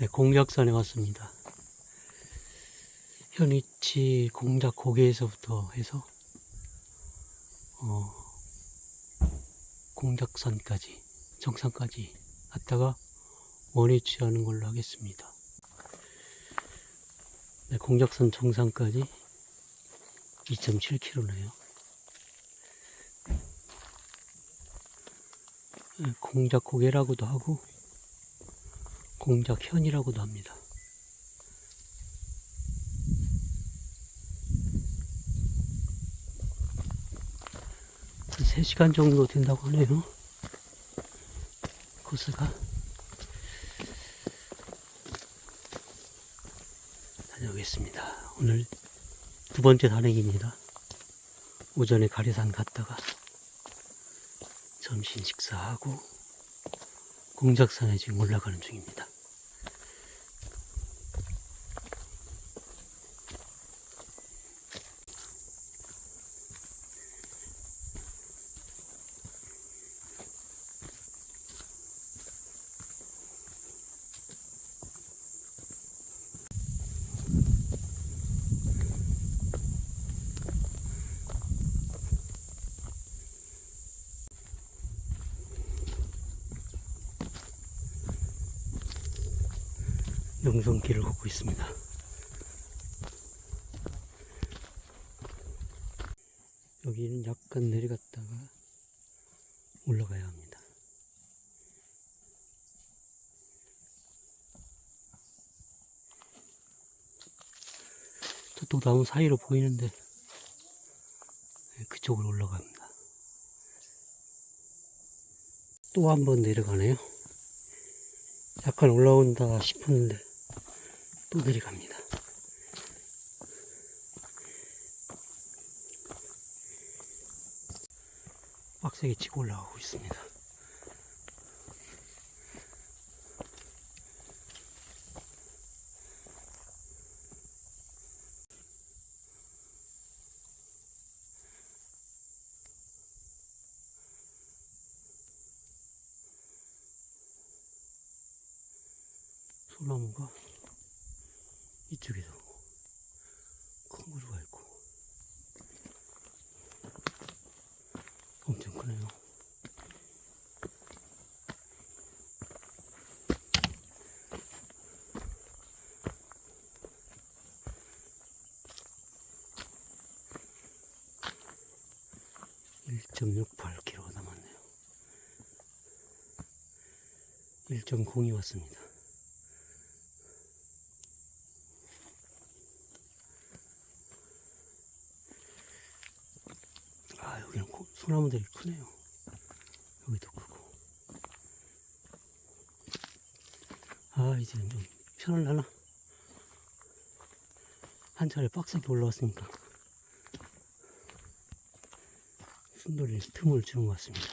네, 공작산에 왔습니다. 현위치 공작 고개에서부터 해서 어, 공작산까지 정상까지 갔다가 원위치 하는 걸로 하겠습니다. 네, 공작산 정상까지 2.7km네요. 네, 공작 고개라고도 하고 공작현이라고도 합니다. 한 3시간 정도 된다고 하네요. 코스가. 다녀오겠습니다. 오늘 두 번째 단행입니다. 오전에 가리산 갔다가 점심 식사하고 공작산에 지금 올라가는 중입니다. 명성길을 걷고 있습니다. 여기는 약간 내려갔다가 올라가야 합니다. 저쪽 나무 사이로 보이는데 네, 그쪽으로 올라갑니다. 또 한 번 내려가네요. 약간 올라온다 싶었는데 또 내려갑니다. 빡세게 치고 올라가고 있습니다. 소나무가 이쪽에도 큰 구조가 있고 엄청 크네요. (1.68 km) 남았네요 (1.02) 왔습니다 아, 여기는 고- 소나무들이 크네요. 여기도 크고. 아, 이제는 좀 편을라나? 한 차례 빡세게 올라왔으니까. 순돌이 틈을 주는 것 같습니다.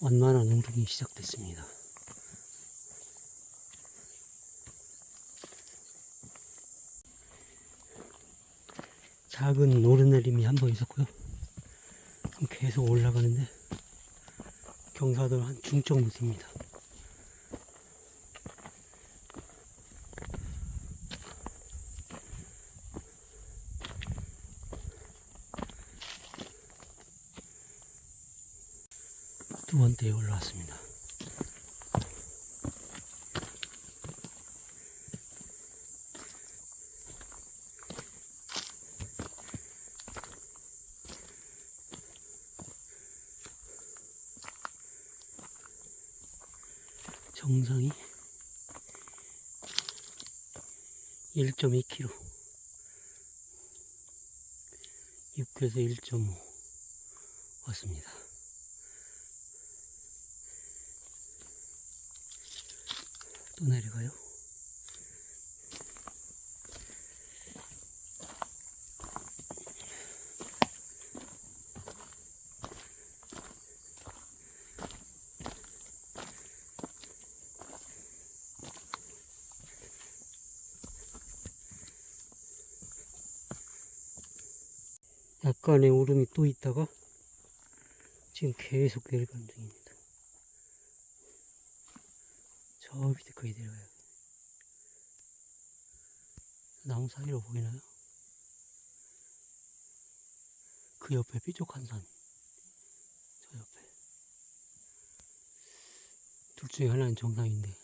완만한 오름이 시작됐습니다. 작은 오르내림이 한 번 있었고요. 계속 올라가는데 경사도는 한 중정도 됩니다. 두 번째에 올라왔습니다. 정상이 1.2km 6에서 1.5 왔습니다. 또 내려가요. 약간의 오름이 또 있다가 지금 계속 내려가는 중입니다. 저 밑에 거기 내려가요. 나무 사이로 보이나요? 그 옆에 삐죽한 산. 저 옆에. 둘 중에 하나는 정상인데.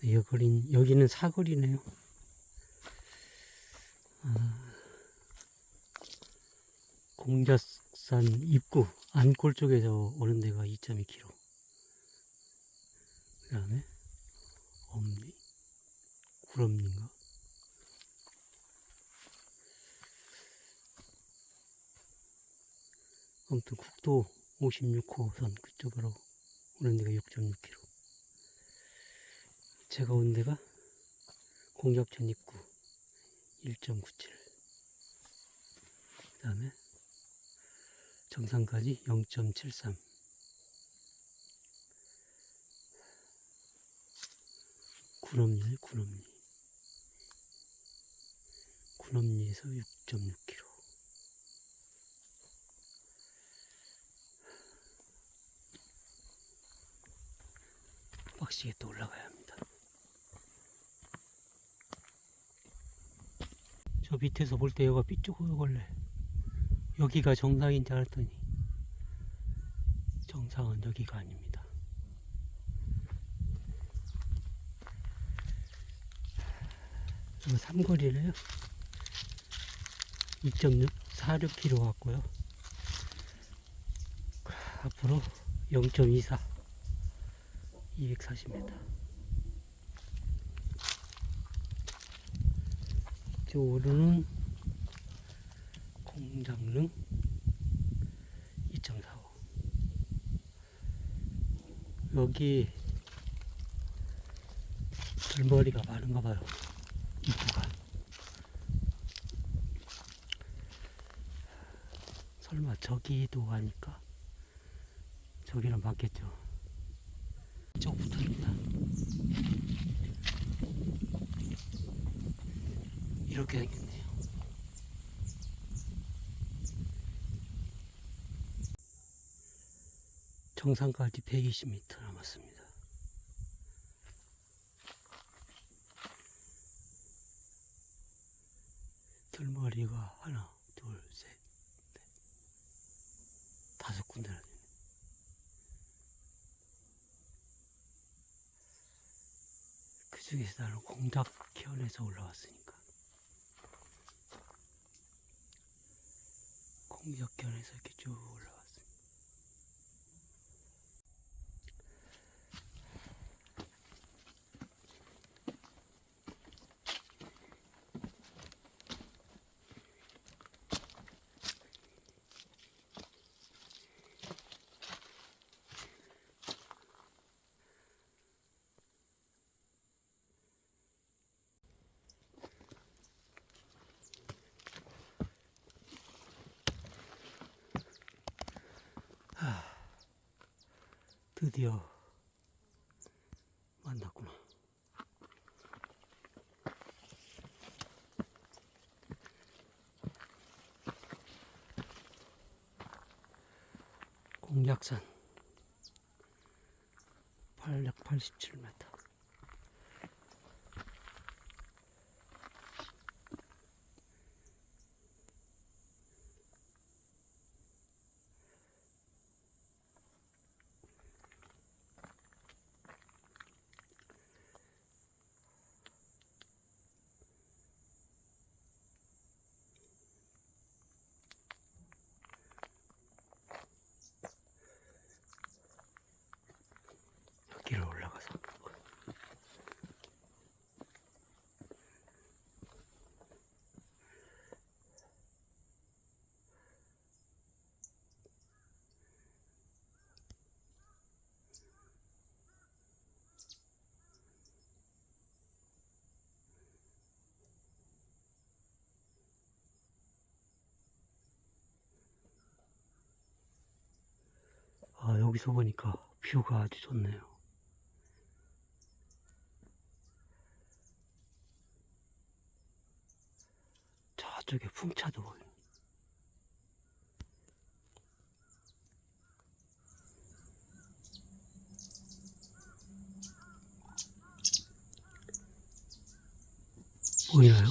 네, 여거린, 여기는 사거리네요. 아, 공자산 입구 안골 쪽에서 오는 데가 2.2km. 그 다음에 엄리, 구럼리인가? 아무튼 국도 56호선 그쪽으로 오는 데가 6.6km. 제가 온 데가 공작천 입구 1.97. 그 다음에 정상까지 0.73. 군엄리네, 군엄리. 군엄리에서 6.6km. 빡시게 또 올라가야 합니다. 저 밑에서 볼 때 여기가 삐죽거려. 여기가 정상인 줄 알았더니 정상은 여기가 아닙니다. 이거 삼거리래요. 2.46km 같고요. 앞으로 0.24 240m. 쪽으로는 공장릉 2.45 여기 들머리가 많은가 봐요 입구가 설마 저기도 가니까 저기랑 맞겠죠. 쭉 붙어있다. 이렇게 생겼네요. 정상까지 120m 남았습니다. 들머리가 하나, 둘, 셋, 넷, 다섯 군데나 되네. 그 중에서 나는 공작현에서 올라왔으니까. 공작현에서 이렇게 쭉 올라왔어요. 드디어 만났구나. 공약산 887m. 여기서 보니까 뷰가 아주 좋네요. 저쪽에 풍차도 보여요. 보이나요?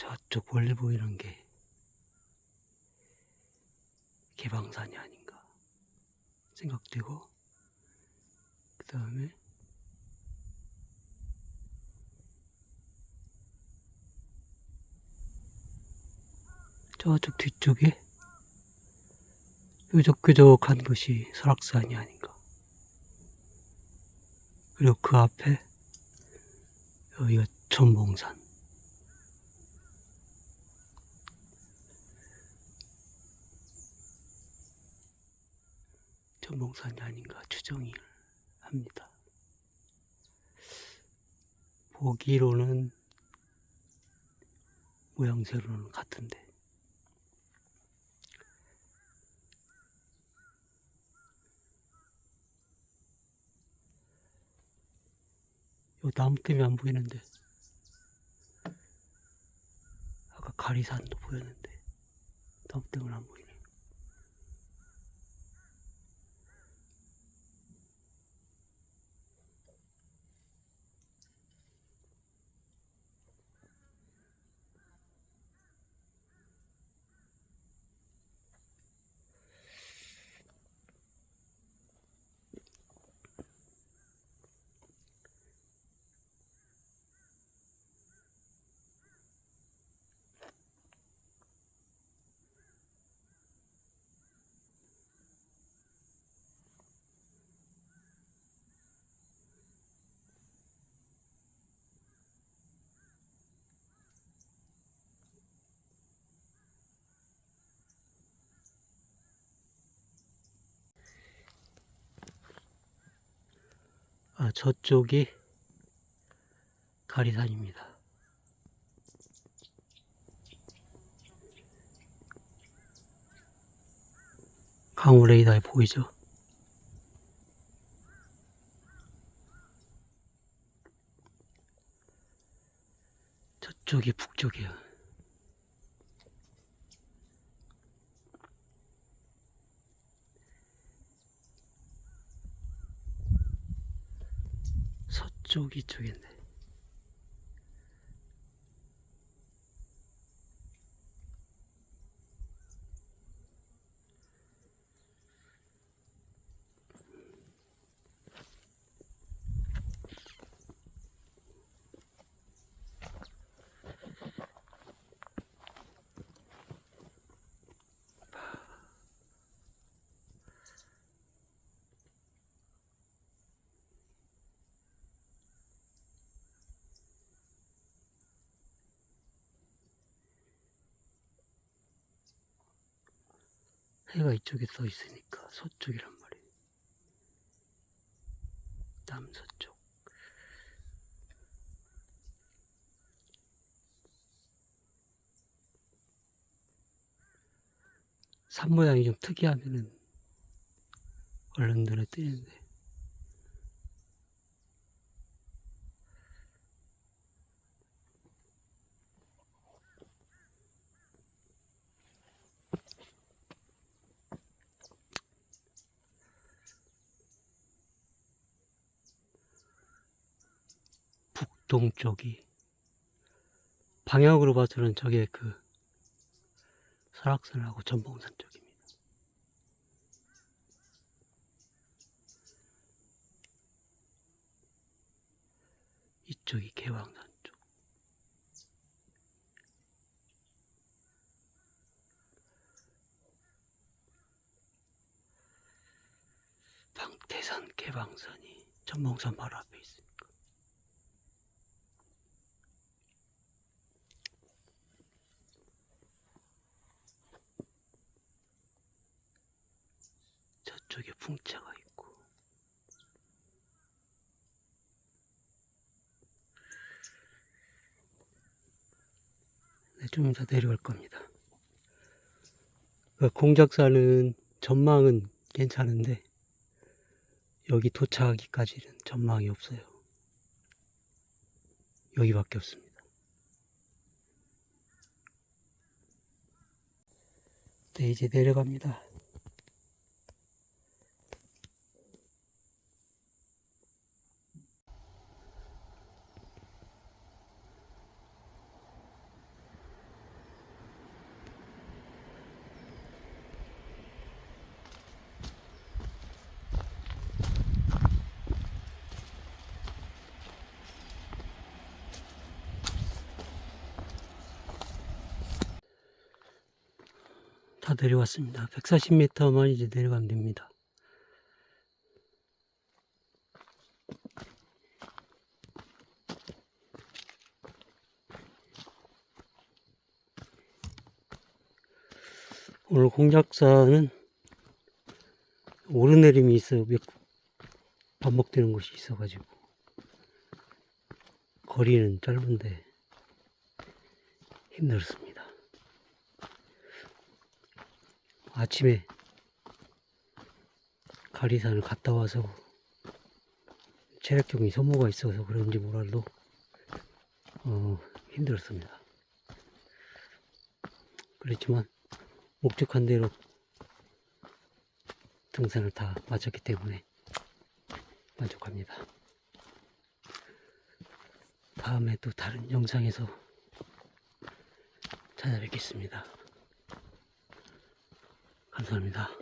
저쪽 멀리 보이는 게 개방산이 아닌가 생각되고 그 다음에 저쪽 뒤쪽에 뾰족뾰족한 것이 설악산이 아닌가. 그리고 그 앞에 여기가 천봉산 전봉산이 아닌가 추정을 합니다. 보기로는 모양새로는 같은데 요 나무 때문에 안 보이는데 아까 가리산도 보였는데 나무 때문에 안 보이네. 아, 저쪽이 가리산입니다. 강우 레이더에 보이죠? 저쪽이 북쪽이에요. 서쪽 이쪽인데. 해가 이쪽에 써 있으니까 서쪽이란 말이에요. 남서쪽. 산 모양이 좀 특이하면은 얼른 눈에 띄는데 북 동쪽이 방향으로 봐서는 저게 그 설악산하고 전봉산 쪽입니다. 이쪽이 개왕산 쪽. 방태산 개방산이 전봉산 바로 앞에 있으니까. 저쪽에 풍차가 있고. 네, 조금 더 내려올 겁니다. 그 공작사는 전망은 괜찮은데 여기 도착하기까지는 전망이 없어요. 여기밖에 없습니다. 네, 이제 내려갑니다. 내려왔습니다. 140m만 이제 내려가면 됩니다. 오늘 공작사는 오르내림이 있어 몇 반복되는 곳이 있어가지고 거리는 짧은데 힘들었습니다. 아침에 가리산을 갔다 와서 체력적인 소모가 있어서 그런지 몰라도 어, 힘들었습니다. 그렇지만 목적한 대로 등산을 다 마쳤기 때문에 만족합니다. 다음에 또 다른 영상에서 찾아뵙겠습니다. 감사합니다.